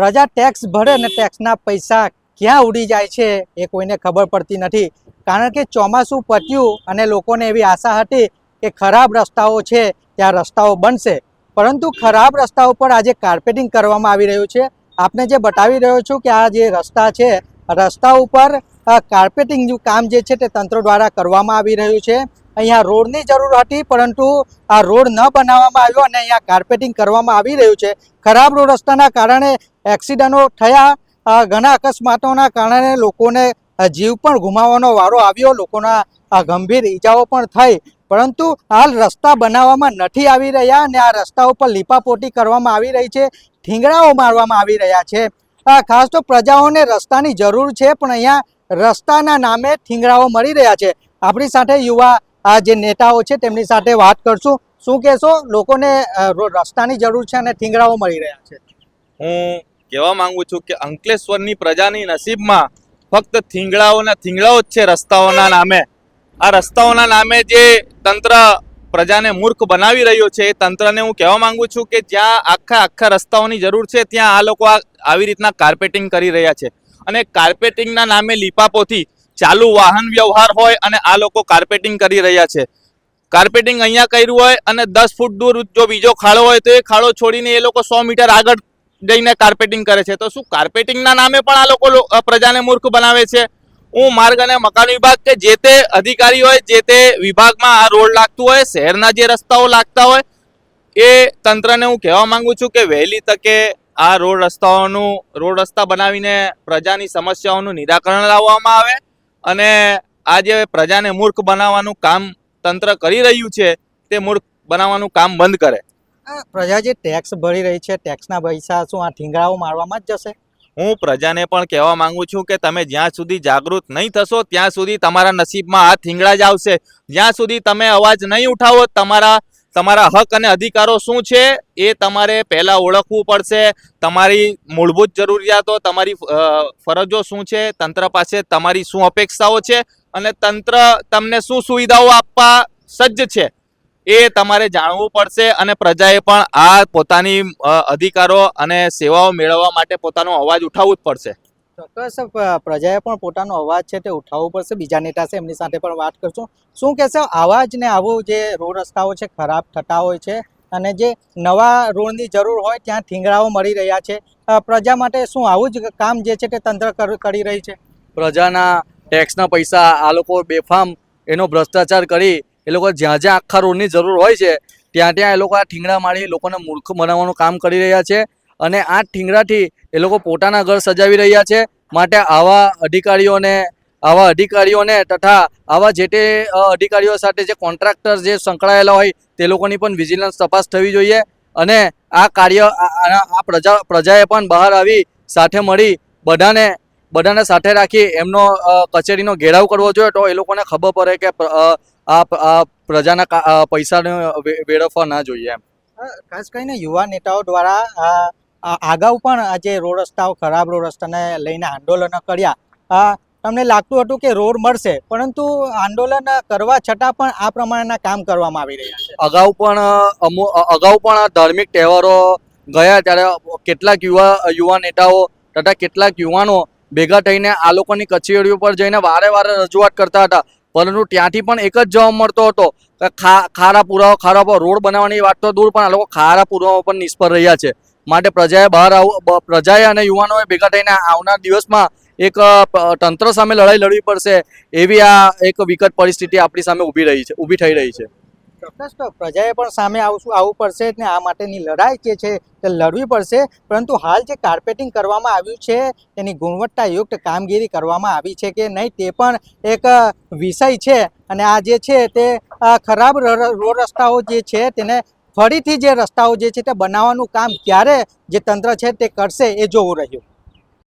પ્રજા ટેક્સ ભરે ને ટેક્સના પૈસા ક્યાં ઉડી જાય છે એ કોઈને ખબર પડતી નથી. કારણ કે ચોમાસું પત્યું અને લોકોને એવી આશા હતી કે ખરાબ રસ્તાઓ છે, ત્યાં રસ્તાઓ બનશે. પરંતુ ખરાબ રસ્તાઓ પર આજે કાર્પેટિંગ કરવામાં આવી રહ્યું છે. આપને જે બતાવી રહ્યો છું કે આ જે રસ્તા છે, રસ્તા ઉપર કાર્પેટિંગનું કામ જે છે તે તંત્ર દ્વારા કરવામાં આવી રહ્યું છે. અહીંયા રોડની જરૂર હતી, પરંતુ આ રોડ ન બનાવવામાં આવ્યો અને અહીંયા કાર્પેટિંગ કરવામાં આવી રહ્યું છે. ખરાબ રોડ રસ્તાના કારણે એક્સિડન્ટો થયા. ઘણા અકસ્માતોના કારણે લોકોને જીવ પણ ગુમાવવાનો વારો આવ્યો, લોકોના ગંભીર ઈજાઓ પણ થઈ. પરંતુ હાલ રસ્તા બનાવવામાં નથી આવી રહ્યા અને આ રસ્તા ઉપર લીપાપોટી કરવામાં આવી રહી છે ઠીંગડાઓ મારવામાં આવી રહ્યા છે. ખાસ તો પ્રજાઓને રસ્તાની જરૂર છે, પણ અહીંયા રસ્તાના નામે ઠીંગડાઓ મળી રહ્યા છે. આપણી સાથે યુવા આ જે નેતાઓ છે તેમની સાથે વાત કરશું. શું કહેશો? લોકોને રસ્તાની જરૂર છે અને ઠીંગડાઓ મળી રહ્યા છે. હું કહેવા માંગુ છું કે અંકલેશ્વરની પ્રજાની નસીબમાં ફક્ત થીંગડાઓના થીંગડાઓ જ છે રસ્તાઓના નામે. આ રસ્તાઓના નામે જે તંત્ર પ્રજાને મૂર્ખ બનાવી રહ્યો છે એ તંત્રને હું કહેવા માંગુ છું કે જ્યાં આખા આખા રસ્તાઓની જરૂર છે, ત્યાં આ લોકો આવી રીતના કાર્પેટિંગ કરી રહ્યા છે. અને કાર્પેટિંગના નામે લીપાપોથી ચાલુ વાહન વ્યવહાર હોય અને આ લોકો કાર્પેટિંગ કરી રહ્યા છે. કાર્પેટિંગ અહીંયા કર્યું હોય અને દસ ફૂટ દૂર જો બીજો ખાડો હોય તો એ ખાડો છોડીને એ લોકો સો મીટર આગળ જઈને કાર્પેટિંગ કરે છે. તો શું કાર્પેટિંગના નામે પણ આ લોકો પ્રજાને મૂર્ખ બનાવે છે? હું માર્ગ અને મકાન વિભાગ કે જે તે અધિકારી હોય, જે તે વિભાગમાં આ રોડ લાગતું હોય, શહેરના જે રસ્તાઓ લાગતા હોય, એ તંત્રને હું કહેવા માંગુ છું કે વહેલી તકે આ રોડ રસ્તાઓનું, રોડ રસ્તા બનાવીને પ્રજાની સમસ્યાઓનું નિરાકરણ લાવવામાં આવે. અને આ જે પ્રજાને મૂર્ખ બનાવવાનું કામ તંત્ર કરી રહ્યું છે તે મૂર્ખ બનાવવાનું કામ બંધ કરે. પ્રજા જે ટેક્સ ભરી રહી છે ટેક્સના પૈસા શું આ ઠીંગડાઓ મારવામાં જ જશે? હું પ્રજાને પણ કહેવા માંગુ છું કે તમે જ્યાં સુધી જાગૃત નહીં થશો ત્યાં સુધી તમારા નસીબમાં આ થીંગડા જ આવશે. જ્યાં સુધી તમે અવાજ નહીં ઉઠાવો તમારા તમારા હક અને અધિકારો શું છે એ તમારે પહેલા ઓળખવું પડશે. તમારી મૂળભૂત જરૂરિયાતો, તમારી ફરજો શું છે, તંત્ર પાસે તમારી શું અપેક્ષાઓ છે અને તંત્ર તમને શું સુવિધાઓ આપવા સજ્જ છે એ તમારે જાણવું પડશે અને પ્રજાએ પણ આ પોતાની અધિકારો અને સેવાઓ મેળવવા માટે પોતાનો અવાજ ઉઠાવવું જ પડશે. ચોક્કસ પ્રજાએ પણ પોતાનો અવાજ છે તે ઉઠાવવો પડશે. બીજા નેતા છે, એમની સાથે પણ વાત કરશું. શું કહેશો? આવાજ ને આવું જે રોડ રસ્તાઓ છે, ખરાબ થતા હોય છે અને જે નવા રોડની જરૂર હોય, ત્યાં ઠીંગડાઓ મળી રહ્યા છે. પ્રજા માટે શું આવું જ કામ જે છે તે તંત્ર કર- રહી છે? પ્રજાના ટેક્સના પૈસા આ લોકો બેફામ એનો ભ્રષ્ટાચાર કરી, એ લોકો જ્યાં જ્યાં આખા રોડની જરૂર હોય છે, ત્યાં ત્યાં એ લોકો આ ઠીંગડા મારી લોકોને મૂર્ખ બનાવવાનું કામ કરી રહ્યા છે. અને આ ઠીંગડાથી એ લોકો પોતાના ઘર સજાવી રહ્યા છે માટે આવા અધિકારીઓને આવા અધિકારીઓને તથા આવા જે તે અધિકારીઓ સાથે જે કોન્ટ્રાક્ટર જે સંકળાયેલા હોય તે લોકોની પણ વિજિલન્સ તપાસ થવી જોઈએ અને આ કાર્ય, આ પ્રજા, પ્રજાએ પણ બહાર આવી સાથે મળી બધાને બધાને સાથે રાખી એમનો કચેરીનો ઘેરાવ કરવો જોઈએ તો એ લોકોને ખબર પડે કે આ પ્રજાના પૈસાને વેડફવા ના જોઈએ એમ. ખાસ કરીને યુવા નેતાઓ દ્વારા અગાઉ પણ આજે રોડ રસ્તાઓ ખરાબ રોડ રસ્તાને લઈને આંદોલનો કર્યા. તમને લાગતું હતું કે રોડ મળશે, પરંતુ આંદોલન કરવા છતાં પણ આ પ્રમાણેના કામ કરવામાં આવી રહ્યા છે. અગાઉ પણ, અમુ અગાઉ પણ ધાર્મિક તહેવારો ગયા, ત્યારે કેટલાક યુવા યુવા નેતાઓ તથા કેટલાક યુવાનો ભેગા થઈને આ લોકોની કચેરીઓ પર જઈને વારે વારે રજૂઆત કરતા હતા. પરંતુ ત્યાંથી પણ એક જ જવાબ મળતો હતો કે ખારા પુરાવો, ખારા પર રોડ બનાવવાની વાત તો દૂર, પણ આ લોકો ખારા પુરાવા પર નિષ્ફળ રહ્યા છે. માટે પ્રજાએ બહાર આવું પ્રજાએ અને યુવાનોએ ભેગા થઈને આવનાર દિવસમાં એક તંત્ર સામે લડાઈ લડવી પડશે એવી આ એક વિકટ પરિસ્થિતિ આપણી સામે ઊભી રહી છે, ઊભી થઈ રહી છે. ચોક્કસ તો પ્રજાએ પણ સામે આવશું, આવવું પડશે ને આ માટેની લડાઈ જે છે તે લડવી પડશે, પરંતુ હાલ જે કાર્પેટિંગ કરવામાં આવ્યું છે, તેની ગુણવત્તાયુક્ત કામગીરી કરવામાં આવી છે કે નહીં તે પણ એક વિષય છે. અને આ જે છે તે ખરાબ રોડ રસ્તાઓ જે છે તેને ફરીથી જે રસ્તાઓ જે છે તે બનાવવાનું કામ ક્યારે જે તંત્ર છે તે કરશે એ જોવું રહ્યું.